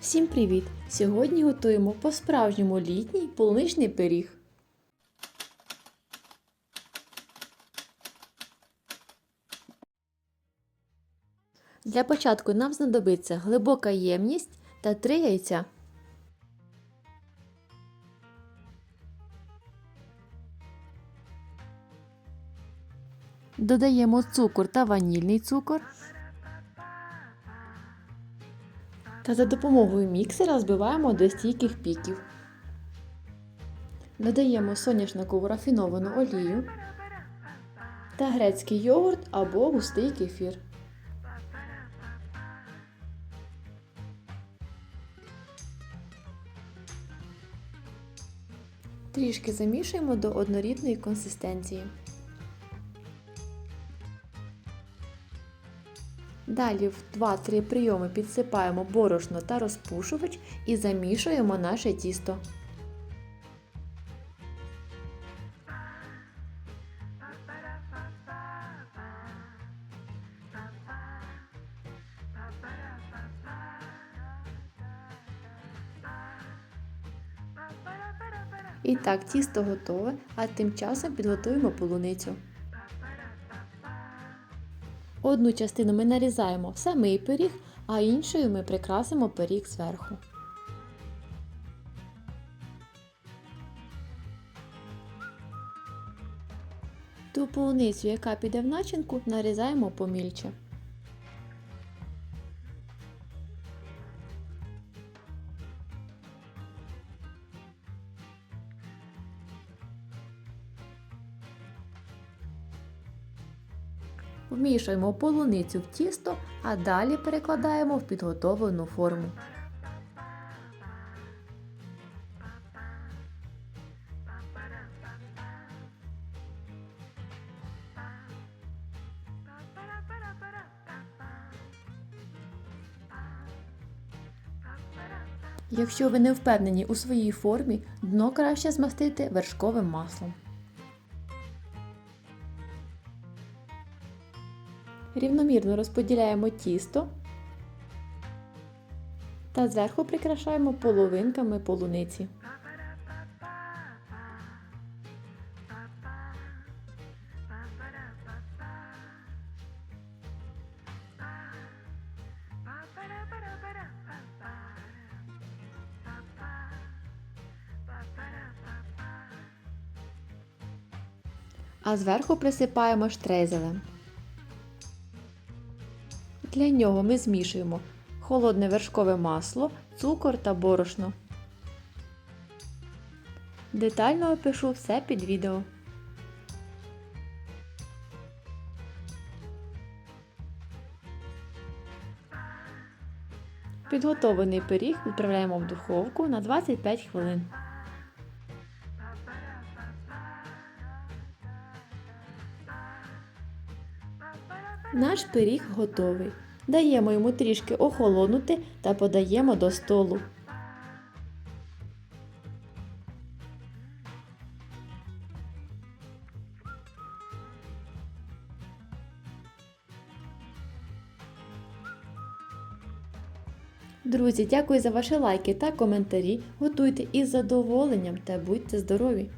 Всім привіт! Сьогодні готуємо по-справжньому літній полуничний пиріг. Для початку нам знадобиться глибока ємність та 3 яйця. Додаємо цукор та ванільний цукор. Та за допомогою міксера збиваємо до стійких піків. Додаємо соняшникову рафіновану олію та грецький йогурт або густий кефір. Трішки замішуємо до однорідної консистенції. Далі в 2-3 прийоми підсипаємо борошно та розпушувач і замішуємо наше тісто. І так, тісто готове, а тим часом підготуємо полуницю. Одну частину ми нарізаємо в самий пиріг, а іншою ми прикрасимо пиріг зверху. Ту полуницю, яка піде в начинку, нарізаємо помільче. Вмішуємо полуницю в тісто, а далі перекладаємо в підготовлену форму. Якщо ви не впевнені у своїй формі, дно краще змастити вершковим маслом. Рівномірно розподіляємо тісто та зверху прикрашаємо половинками полуниці. А зверху присипаємо штрезелем. Для нього ми змішуємо холодне вершкове масло, цукор та борошно. Детально опишу все під відео. Підготовлений пиріг відправляємо в духовку на 25 хвилин. Наш пиріг готовий. Даємо йому трішки охолонути та подаємо до столу. Друзі, дякую за ваші лайки та коментарі. Готуйте із задоволенням та будьте здорові!